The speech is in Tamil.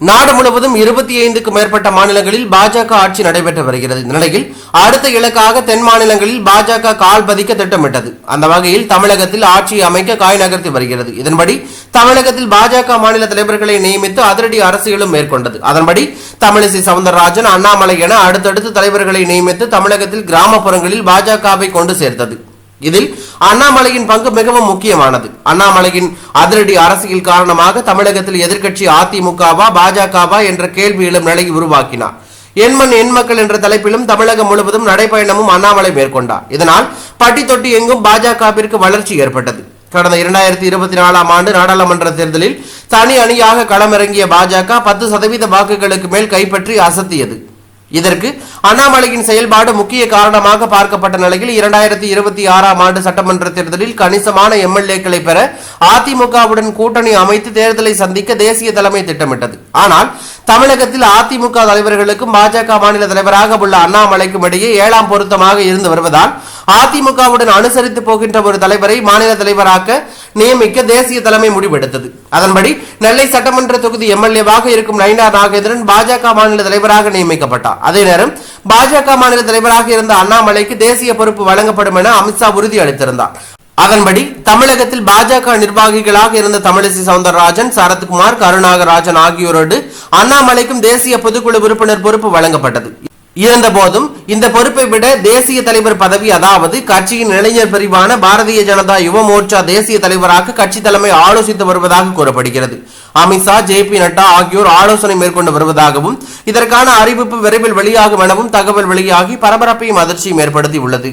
நாடு முழுவதும் இருபத்தி ஐந்துக்கும் மேற்பட்ட மாநிலங்களில் பாஜக ஆட்சி நடைபெற்று வருகிறது. இந்த நிலையில் அடுத்த இலக்காக தென் மாநிலங்களில் பாஜக கால் பதிக்க திட்டமிட்டது. அந்த வகையில் தமிழகத்தில் ஆட்சியை அமைக்க காய் நகர்த்தி வருகிறது. இதன்படி தமிழகத்தில் பாஜக மாநில தலைவர்களை நியமித்து அதிரடி அரசியலும் மேற்கொண்டது. அதன்படி தமிழிசை சவுந்தரராஜன் அண்ணாமலை என அடுத்தடுத்து தலைவர்களை நியமித்து தமிழகத்தில் கிராமப்புறங்களில் பாஜகவை கொண்டு சேர்த்தது. இதில் அண்ணாமலையின் பங்கு மிகவும் முக்கியமானது. அண்ணாமலையின் அதிரடி அரசியல் காரணமாக தமிழகத்தில் எதிர்க்கட்சி அதிமுகவா பாஜகவா என்ற கேள்வி எழும் நிலையை உருவாக்கினார் எண்மண் எண்மக்கள் என்ற தலைப்பிலும் தமிழகம் முழுவதும் நடைபயணமும் அண்ணாமலை மேற்கொண்டார். இதனால் பட்டி தொட்டி எங்கும் பாஜகவிற்கு வளர்ச்சி ஏற்பட்டது. கடந்த இரண்டாயிரத்தி இருபத்தி நாலாம் ஆண்டு நாடாளுமன்ற தேர்தலில் தனி அணியாக களமிறங்கிய பாஜக பத்து சதவீத வாக்குகளுக்கு மேல் கைப்பற்றி அசத்தியது. இதற்கு அண்ணாமலையின் செயல்பாடு முக்கிய காரணமாக பார்க்கப்பட்ட நிலையில் இரண்டாயிரத்தி இருபத்தி ஆறாம் ஆண்டு சட்டமன்ற தேர்தலில் கணிசமான எம்எல்ஏக்களை பெற அதிமுகவுடன் கூட்டணி அமைத்து தேர்தலை சந்திக்க தேசிய தலைமை திட்டமிட்டது. ஆனால் தமிழகத்தில் அதிமுக தலைவர்களுக்கும் பாஜக மாநில தலைவராக உள்ள அண்ணாமலைக்கும் இடையே ஏழாம் பொருத்தமாக இருந்து வருவதால் அதிமுகவுடன் அனுசரித்து போகின்ற ஒரு தலைவரை மாநில தலைவராக்க நியமிக்க தேசிய தலைமை முடிவெடுத்தது. அதன்படி நெல்லை சட்டமன்ற தொகுதி எம்எல்ஏவாக இருக்கும் நயினா நாகேந்திரன் பாஜக மாநில தலைவராக நியமிக்கப்பட்டார். அதே நேரம் பாஜக மாநில தலைவராக இருந்த அண்ணாமலைக்கு தேசிய பொறுப்பு வழங்கப்படும் என அமித்ஷா உறுதி அளித்திருந்தார். அதன்படி தமிழகத்தில் பாஜக நிர்வாகிகளாக இருந்த தமிழிசை சவுந்தரராஜன் சரத்குமார் கருணாகராஜன் ஆகியோரோடு அண்ணாமலைக்கும் தேசிய பொதுக்குழு உறுப்பினர் பொறுப்பு வழங்கப்பட்டது. இருந்த போதும் இந்த பொறுப்பை விட தேசிய தலைவர் பதவி அதாவது கட்சியின் இளைஞர் பிரிவான பாரதிய ஜனதா யுவ மோர்ச்சா தேசிய தலைவராக கட்சி தலைமை ஆலோசித்து வருவதாக கூறப்படுகிறது. அமித்ஷா ஜே பி நட்டா ஆகியோர் ஆலோசனை மேற்கொண்டு வருவதாகவும் இதற்கான அறிவிப்பு விரைவில் வெளியாகும் எனவும் தகவல் வெளியாகி பரபரப்பையும் அதிர்ச்சியும் ஏற்படுத்தி உள்ளது